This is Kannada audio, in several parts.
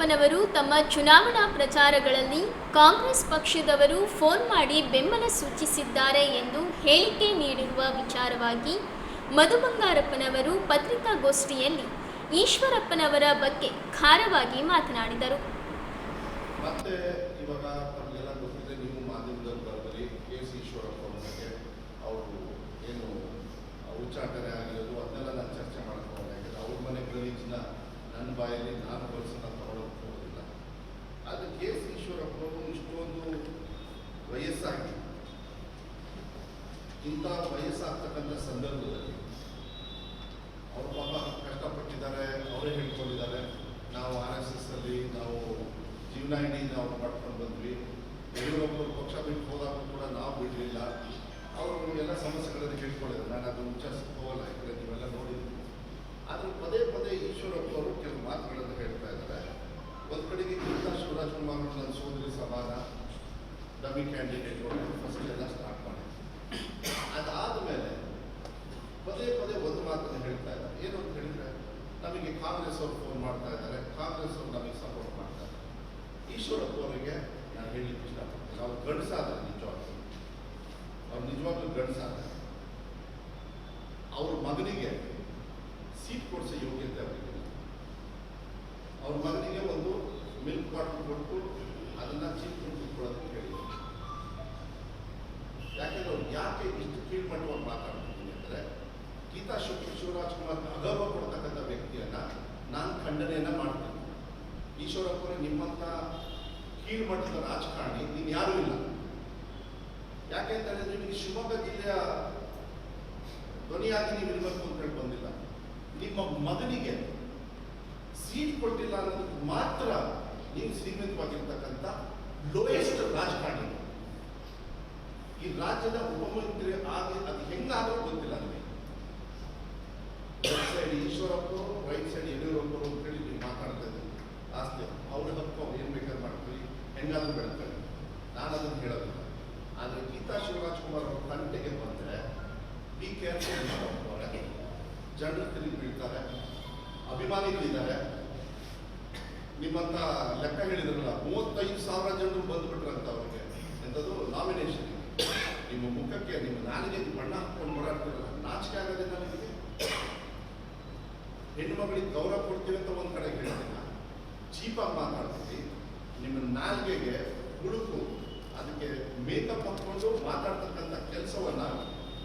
ಈಶ್ವರಪ್ಪನವರು ತಮ್ಮ ಚುನಾವಣಾ ಪ್ರಚಾರಗಳಲ್ಲಿ ಕಾಂಗ್ರೆಸ್ ಪಕ್ಷದವರು ಫೋನ್ ಮಾಡಿ ಬೆಂಬಲ ಸೂಚಿಸಿದ್ದಾರೆ ಎಂದು ಹೇಳಿಕೆ ನೀಡಿರುವ ವಿಚಾರವಾಗಿ ಮಧು ಬಂಗಾರಪ್ಪನವರು ಪತ್ರಿಕಾಗೋಷ್ಠಿಯಲ್ಲಿ ಈಶ್ವರಪ್ಪನವರ ಬಗ್ಗೆ ಖಾರವಾಗಿ ಮಾತನಾಡಿದರು. ಉಚ್ಚಾಟನೆ ಆಗಿರೋದು, ಅದನ್ನೆಲ್ಲ ನಾನು ಚರ್ಚೆ ಯಾಕಂದ್ರೆ ಅವ್ರ ಮನೆ ಗಲೀಜನ್ನ ನನ್ನ ಬಾಯಲ್ಲಿ ನಾನು ಬಳಸೋಣ ತಗೊಳ್ಳೋಕೆ ಹೋಗೋದಿಲ್ಲ ಆದರೆ ಕೆ ಸಿ ಈಶ್ವರಪ್ಪ ಅವರು ಇಷ್ಟೊಂದು ವಯಸ್ಸಾಗಿ ಇಂಥ ವಯಸ್ಸಾಗ್ತಕ್ಕಂಥ ಸಂದರ್ಭದಲ್ಲಿ ಅವರು ಪಾಪ ಕಷ್ಟಪಟ್ಟಿದ್ದಾರೆ, ಅವರೇ ಹೇಳ್ಕೊಂಡಿದ್ದಾರೆ, ನಾವು ಆರ್ ಎಸ್ ಎಸ್ ಅಲ್ಲಿ ನಾವು ಜೀವನ ಇಡೀ ನಾವು ಮಾಡ್ಕೊಂಡು ಬಂದ್ವಿ. ಯಡಿಯೂರಪ್ಪರು ಪಕ್ಷ ಬಿಟ್ಟು ಹೋದಾಗ ಕೂಡ ನಾವು ಬಿಡಲಿಲ್ಲ. ಅವರು ಎಲ್ಲ ಸಮಸ್ಯೆಗಳನ್ನು ಹೇಳ್ಕೊಂಡಿದ್ದಾರೆ ನಾನು ಅದು ಮುಂಚಾಸಕ್ಕೆ ಹೋಗಲ್ಲ, ಯಾಕಂದರೆ ನೀವೆಲ್ಲ ನೋಡಿದ್ವಿ ಆದರೆ ಪದೇ ಪದೇ ಈಶ್ವರಪ್ಪ ಅವರು ಕೆಲವು ಮಾತುಗಳನ್ನು ಹೇಳ್ತಾ ಇದ್ದಾರೆ. ಒಂದು ಕಡೆಗೆ ಕೃಷ್ಣ ಶಿವರಾಜ್ ಕುಮಾರ್ ನನ್ನ ಸೋದರಿ ಸಮಾನ. ಡಮ್ಮಿ ಕ್ಯಾಂಡಿಡೇಟ್ಗಳು ಫಸ್ಟ್ ಎಲ್ಲ ಅದಾದ ಮೇಲೆ ಪದೇ ಪದೇ ಒಂದು ಮಾತನ್ನು ಹೇಳ್ತಾ ಇದ್ದಾರೆ. ಏನು ಅಂತ ಹೇಳಿದ್ರೆ, ನಮಗೆ ಕಾಂಗ್ರೆಸ್ ಅವರು ಫೋನ್ ಮಾಡ್ತಾ ಇದ್ದಾರೆ. ಕಾಂಗ್ರೆಸ್ ಅವರು ನಮಗೆ ಸಪೋರ್ಟ್ ಮಾಡ್ತಾರೆ ಈಶ್ವರಪ್ಪ ಅವರಿಗೆ ನಾನು ಹೇಳಲಿಕ್ಕೆ ಇಷ್ಟಪಡ್ತೀನಿ. ಅವ್ರು ಗಂಡಸಾದ್ರೆ ನಿಜವಾಗ್ಲೂ. ಅವ್ರು ನಿಜವಾಗ್ಲೂ ಗಂಡಸಾದ ಅವ್ರ ಮಗನಿಗೆ ಸೀಟ್ ಕೊಡಿಸೋ ಯೋಗ್ಯತೆ ಅವರಿಗೆ ಅವ್ರ ಮಗನಿಗೆ ಒಂದು ಮಿಲ್ಕ್ ಬಾಟ್ಲು ಕೊಟ್ಟು ಅದನ್ನ ಚೀಪ್ ಗೀತಾ ಶಿವ ಶಿವರಾಜ್ ಕುಮಾರ್ ಅಗೌರವ ಕೊಡ್ತಕ್ಕಂಥ ವ್ಯಕ್ತಿಯನ್ನ ನಾನು ಖಂಡನೆಯನ್ನ ಮಾಡ್ತೀನಿ. ಈಶ್ವರಪ್ಪನೇ ನಿಮ್ಮಂಥ ಕೀಳ್ಮಟ್ಟದ ರಾಜಕಾರಣಿ, ನೀನು ಯಾರೂ ಇಲ್ಲ. ಯಾಕೆ ಅಂತ ಹೇಳಿದ್ರೆ ನಿಮಗೆ ಶಿವಮೊಗ್ಗ ಜಿಲ್ಲೆಯ ಧ್ವನಿಯಾಗಿ ನೀವು ಇರಬೇಕು ಅಂತ ಹೇಳಿ ಬಂದಿಲ್ಲ. ನಿಮ್ಮ ಮಗನಿಗೆ ಸೀಟ್ ಕೊಟ್ಟಿಲ್ಲ ಅನ್ನೋದಕ್ಕೆ ಮಾತ್ರ ನೀವು ಸೀಮಿತವಾಗಿರ್ತಕ್ಕಂಥ ಲೋಯೆಸ್ಟ್ ರಾಜಕಾರಣಿ. ಈ ರಾಜ್ಯದ ಉಪಮುಖ್ಯಮಂತ್ರಿ ಆಗಿ ಅದು ಹೆಂಗಾದ್ರೂ ಗೊತ್ತಿಲ್ಲ ನನಗೆ ಸೈಡ್ ಈಶ್ವರಪ್ಪ ರೈಟ್ ಸೈಡ್ ಅಂತ ಹೇಳಿ ನೀವು ಮಾತಾಡ್ತಾ ಇದ್ದೀವಿ ಆಸ್ತಿ, ಅವ್ರ ಹಕ್ಕು ಅವ್ರು ಏನು ಬೇಕಾದ್ರೆ ಮಾಡ್ಕೊಳ್ಳಿ ಹೆಂಗಾದ್ರೂ ಬೆಳ್ಕೊಳ್ಳಿ ನಾನು ಅದನ್ನು ಹೇಳೋದಿಲ್ಲ. ಆದರೆ ಗೀತಾ ಶಿವರಾಜ್ ಕುಮಾರ್ ಅವ್ರ ತಂಟೆಗೆ ಬಂದರೆ ಬಿ ಕೇರ್ಫುಲ್ ಅವರೇ. ಜನರು ತಿರುಗಿ ಬೀಳ್ತಾರೆ. ಅಭಿಮಾನಿಗಳಿದ್ದಾರೆ ನಿಮ್ಮಂತ ಲೆಕ್ಕ ಹೇಳಿದ್ರಲ್ಲ, ಮೂವತ್ತೈದು ಸಾವಿರ ಜನರು ಬಂದ್ಬಿಟ್ರಂತ ಅವ್ರಿಗೆ. ಎಂಥದ್ದು ನಾಮಿನೇಷನ್ ನಿಮ್ಮ ಮುಖಕ್ಕೆ ನಿಮ್ಮ ನಾಲಿಗೆ ಬಣ್ಣ ಹಾಕೊಂಡು ಓಡಾಡ್ತಿರಲ್ಲ ನಾಚಿಕೆ ಆಗೋದಿಲ್ಲ ನಿಮಗೆ ಹೆಣ್ಣು ಮಗಳಿಗೆ ಗೌರವ ಕೊಡ್ತೀವಿ ಅಂತ ಒಂದು ಕಡೆ ಹೇಳ್ತೀನಿ ಚೀಪಾಗಿ ಮಾತಾಡ್ತೀವಿ, ನಿಮ್ಮ ನಾಲ್ಗೆಗೆ ಹುಡುಕು, ಅದಕ್ಕೆ ಮೇಕಪ್ ಹಾಕೊಂಡು ಮಾತಾಡ್ತಕ್ಕಂಥ ಕೆಲಸವನ್ನ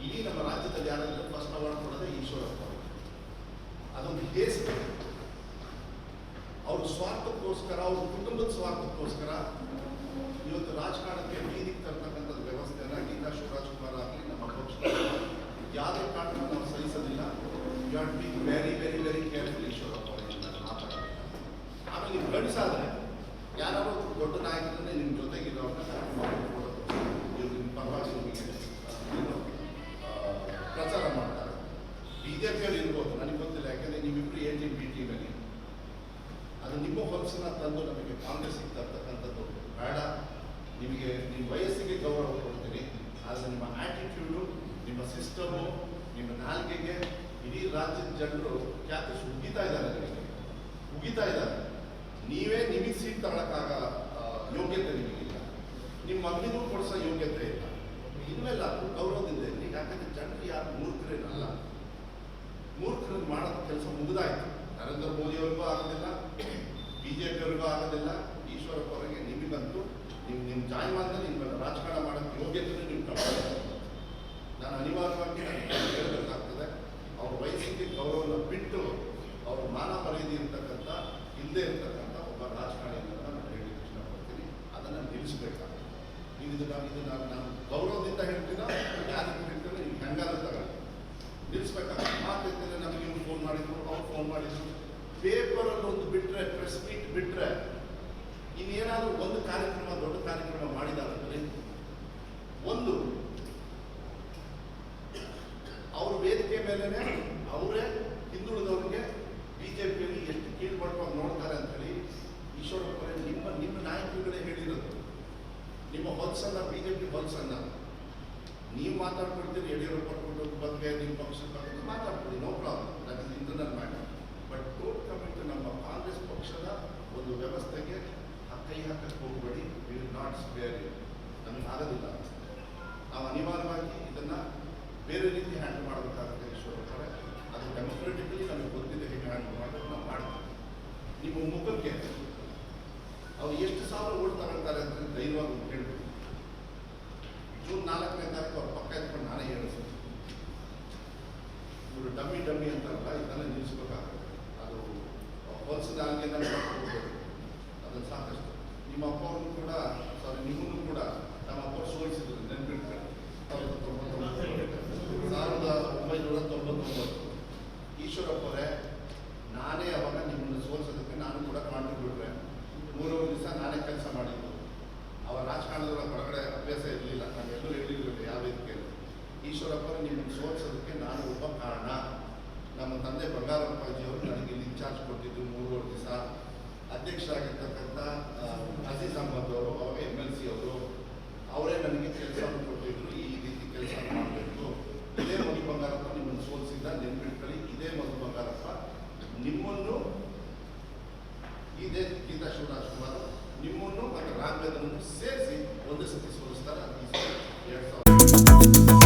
ಇಡೀ ನಮ್ಮ ರಾಜ್ಯದಲ್ಲಿ ಯಾರಾದ್ರೂ ಫಸ್ಟ್ ಅವಾರ್ಡ್ ಕೊಡೋದೇ ಈಶ್ವರಪ್ಪ. ಅದೊಂದು ಹೇಸ್ಬೇಕು ಅವ್ರ ಸ್ವಾರ್ಥಕ್ಕೋಸ್ಕರ, ಅವ್ರ ಕುಟುಂಬದ ಸ್ವಾರ್ಥಕ್ಕೋಸ್ಕರ ಇವತ್ತು ರಾಜಕಾರಣಕ್ಕೆ ಬೀದಿಗೆ ತರ್ತಕ್ಕಂಥದ್ದು ವ್ಯವಸ್ಥೆಯನ್ನ ಗೀತಾ ಶಿವರಾಜ್ ಕುಮಾರ್ ಆಗಲಿ ನಮ್ಮ ಪಕ್ಷ ಯಾವುದೇ ಕಾರಣಕ್ಕೂ ನಾವು ಸಹಿಸೋದಿಲ್ಲ you are be very very very careful Eshwarappa ಅವರಿಗೆ ನಾನು ಮಾತಾಡೋದು ಆಮೇಲೆ ಯಾರೋ ದೊಡ್ಡ ನಾಯಕರನ್ನೇ ನಿಮ್ಮ ಜೊತೆಗೆ ಮಾಡ್ಕೊಡೋದು. ಇವ್ರು ನಿಮ್ಮ ಪರವಾಗಿ ಪ್ರಚಾರ ಮಾಡ್ತಾರೆ. ಬಿ ಜೆ ಪಿಯಲ್ಲಿ ಇರ್ಬೋದು, ನನಗೆ ಗೊತ್ತಿಲ್ಲ, ಯಾಕಂದ್ರೆ ನೀವಿಬ್ಬರು ಎ ಟಿ ಬಿ ಅದು ನಿಮ್ಮ ಹೊಲಸನ್ನ ತಂದು ನಮಗೆ ಕಾಂಗ್ರೆಸ್ ಇರ್ತಕ್ಕಂಥದ್ದು ಬೇಡ, ನಿಮಗೆ ನಿಮ್ಮ ವಯಸ್ಸಿಗೆ ಗೌರವ ಕೊಡ್ತೀನಿ, ಆದರೆ ನಿಮ್ಮ ಆಟಿಟ್ಯೂಡು ನಿಮ್ಮ ಸಿಸ್ಟಮು ನಿಮ್ಮ ನಾಲ್ಗೆಗೆ ಇಡೀ ರಾಜ್ಯದ ಜನರು ಖ್ಯಾತಿ ಉಗಿತಾ ಇದ್ದಾರೆ ಉಗಿತಾ ಇದ್ದಾರೆ. ನೀವೇ ನಿಮಗೆ ಸೀಟ್ ಯೋಗ್ಯತೆ ನಿಮಗಿಲ್ಲ. ನಿಮ್ಮ ಮಗನಿಗೂ ಕೊಡಿಸೋ ಯೋಗ್ಯತೆ ಇಲ್ಲ. ಅದು ಗೌರವದಿಂದ ಇರಲಿ. ಯಾಕಂದ್ರೆ ಜನರು ಯಾರು ಮೂರ್ಖರೇನಲ್ಲ. ಮೂರ್ಖರು ಮಾಡೋ ಕೆಲಸ ಮುಗಿದಾಯ್ತು. ನರೇಂದ್ರ ಮೋದಿ ಅವ್ರಿಗೂ ಆಗೋದಿಲ್ಲ ಬಿ ಜೆ ಪಿಯವ್ರಿಗೂ ಆಗೋದಿಲ್ಲ, ಈಶ್ವರಪ್ಪ ಅವರಿಗೆ ನಿಮಗಂತೂ ನಿಮ್ಮ ನಿಮ್ಮ ಜಾಯಮಾನದಲ್ಲಿ ನಿಮ್ಮ ರಾಜಕಾರಣ ಮಾಡೋಕ್ಕೆ ಯೋಗ್ಯತೆ ನೀವು ತಗೊಳ್ಳಿ ನಾನು ಅನಿವಾರ್ಯವಾಗಿ ನಾನು ಹೇಳಬೇಕಾಗ್ತದೆ ಅವ್ರ ವಯಸ್ಸಿಗೆ ಗೌರವನ ಬಿಟ್ಟು ಅವ್ರ ಮಾನ ಮರ್ಯಾದೆ ಇರ್ತಕ್ಕಂಥ ಇಲ್ಲದೆ ಇರ್ತಕ್ಕಂಥ ಒಬ್ಬ ರಾಜಕಾರಣಿ ಅಂತ ನಾನು ಹೇಳಲಿಕ್ಕೆ ಇಷ್ಟಪಡ್ತೀನಿ ಅದನ್ನು ನಿಲ್ಲಿಸ್ಬೇಕಾಗ್ತದೆ ಇದನ್ನ ಇದನ್ನ ನಾನು ಗೌರವದಿಂದ ಹೇಳ್ತೀನೋ ಯಾರಿಗೆ ಹೇಳ್ತೀನೋ ನೀವು ಹೆಂಗಾದ್ರೂ ತಗೊಳ್ಳಿ ನಿಲ್ಲಿಸ್ಬೇಕಾಗ್ತದೆ ಮಾತಿರ್ತದೆ ನಮಗೆ ಇವ್ರು ಫೋನ್ ಮಾಡಿದ್ರು, ಅವ್ರು ಫೋನ್ ಮಾಡಿದ್ರು. ಪೇಪರಲ್ಲಿ ಒಂದು ಬಿಟ್ರೆ ಪ್ರೆಸ್ ಮೀಟ್ ಬಿಟ್ರೆ, ಇನ್ನೇನಾದರೂ ಒಂದು ಕಾರ್ಯಕ್ರಮ ಮಾಡಿದಾರೆ ಒಂದು ಅವ್ರ ವೇದಿಕೆ ಮೇಲೆನೆ ಅವರೇ ಹಿಂದುಳಿದವ್ರಿಗೆ ಬಿಜೆಪಿಯಲ್ಲಿ ಎಷ್ಟು ಕೀಳ್ಮಟ್ಟವಾಗಿ ನೋಡ್ತಾರೆ ಅಂತೇಳಿ ಈಶ್ವರಪ್ಪರೇ ನಿಮ್ಮ ನಿಮ್ಮ ನಾಯಕರುಗಳೇ ಹೇಳಿರೋದು ನಿಮ್ಮ ಜೆ ಪಿ ನೀವು ಮಾತಾಡ್ಕೊಳ್ತೀರಿ, ಯಡಿಯೂರಪ್ಪ ಕೊಟ್ಟು ಬಗ್ಗೆ ನಿಮ್ಮ ಪಕ್ಷದ ಬಗ್ಗೆ ಮಾತಾಡ್ಕೊಳ್ಳಿ no problem that is internal matter but tote coming ನಮ್ಮ ಕಾಂಗ್ರೆಸ್ ಪಕ್ಷದ ಒಂದು ವ್ಯವಸ್ಥೆಗೆ ಕೈ ಹಾಕಕ್ಕೆ ಹೋಗಬೇಡಿ. ವಿಲ್ ನಾಟ್ ಸ್ಪೇರ್ ನಮಗೆ ಆಗೋದಿಲ್ಲ. ನಾವು ಅನಿವಾರ್ಯವಾಗಿ ಇದನ್ನು ಬೇರೆ ರೀತಿ ಹ್ಯಾಂಡಲ್ ಮಾಡಬೇಕಾಗುತ್ತೆ ಈಶ್ವರಪ್ಪರೇ ಅದು ಡೆಮೊಕ್ರೆಟಿಕಲಿ ನಮಗೆ ಗೊತ್ತಿದೆ ಹೇಗೆ ಹ್ಯಾಂಡಲ್ ಮಾಡೋದು, ನಾವು ಮಾಡ್ತೀವಿ. ನಿಮ್ಮ ಮುಖಕ್ಕೆ ಅವ್ರು ಎಷ್ಟು ಸಾವಿರ ಓಟ್ ತಗೊಳ್ತಾರೆ ಅಂತ ಧೈರ್ಯವಾಗಿ ನಾಲ್ಕನೇ ತಾರೀಕು ಅವ್ರ ಪಕ್ಕ ಇದ್ಕೊಂಡು ನಾನೇ ಹೇಳಿಸ್ತೀನಿ ಇವರು ಡಮ್ಮಿ ಡಮ್ಮಿ ಅಂತಾರಲ್ಲ, ಇದನ್ನ ನಿಲ್ಲಿಸ್ಬೇಕಾಗುತ್ತೆ. ಅದು ಹೊಲಸಿದ ಅಂಗೇನ ಅದನ್ನು ಸಾಕಷ್ಟು. ನಿಮ್ಮ ಅಪ್ಪ ಅವ್ರನ್ನು ಕೂಡ ಸಾರಿ ನಿಮ್ಮನ್ನು ಕೂಡ ನಮ್ಮ ಅಪ್ಪ ಸೋಲಿಸಿದ್ರು ನೆನ್ಪಿಟ್ಕೊಂಡು ಸಾವಿರದ ತೊಂಬತ್ತೊಂಬತ್ತು ಸಾವಿರದ ಒಂಬೈನೂರ ತೊಂಬತ್ತೊಂಬತ್ತು ಈಶ್ವರಪ್ಪರೇ ನಾನೇ ಅವಾಗ ನಿಮ್ಮನ್ನು ಸೋಲಿಸೋದಕ್ಕೆ ನಾನು ಕೂಡ ಕಾಂಟ್ರಿಬ್ಯೂಟ್ರೆ ಮೂರೂವರೆ ದಿವಸ ನಾನೇ ಕೆಲಸ ಮಾಡಿದ್ದು ಅವರ ರಾಜಕಾರಣದ ಹೊರಗಡೆ ಅಭ್ಯಾಸ ಇರಲಿಲ್ಲ ನಾನು ಎಲ್ಲೂ ಹೇಳಿರಲಿಲ್ಲ ಯಾವ ರೀತಿಯಲ್ಲಿ ಈಶ್ವರಪ್ಪರು ನಿಮ್ಮನ್ನು ಸೋಲಿಸೋದಕ್ಕೆ ನಾನು ಒಬ್ಬ ಕಾರಣ ನಮ್ಮ ತಂದೆ ಬಂಗಾರಪ್ಪಾಜಿಯವರು ನನಗೆ ಇಲ್ಲಿ ಇನ್ಚಾರ್ಜ್ ಕೊಟ್ಟಿದ್ದು ಮೂರುವರೆ ದಿವಸ. ಅಧ್ಯಕ್ಷರಾಗಿರ್ತಕ್ಕಂಥ ಅಜೀಜ್ ಅಹಮದ್ ಅವರು ಅವಾಗ ಎಂ ಎಲ್ ಸಿ ಅವರು, ಅವರೇ ನನಗೆ ಕೆಲಸವನ್ನು ಕೊಟ್ಟಿದ್ರು. ಈ ರೀತಿ ಕೆಲಸ ಮಾಡಬೇಕು. ಇದೇ ಮಧು ಬಂಗಾರಪ್ಪ ನಿಮ್ಮನ್ನು ಸೋಲಿಸಿದ್ದ ನೆನ್ಪಿಟ್ಕೊಳ್ಳಿ. ಇದೇ ಮಧು ಬಂಗಾರಪ್ಪ ನಿಮ್ಮನ್ನು, ಇದೇ ಗೀತಾ ಶಿವರಾಜ್ಕುಮಾರ್ ನಿಮ್ಮನ್ನು ಮತ್ತು ರಾಜ್ಯದನ್ನು ಸೇರಿಸಿ ಒಂದು ಸತಿ ಸೋಲಿಸ್ತಾರೆ. ಎರಡು ಸಾವಿರ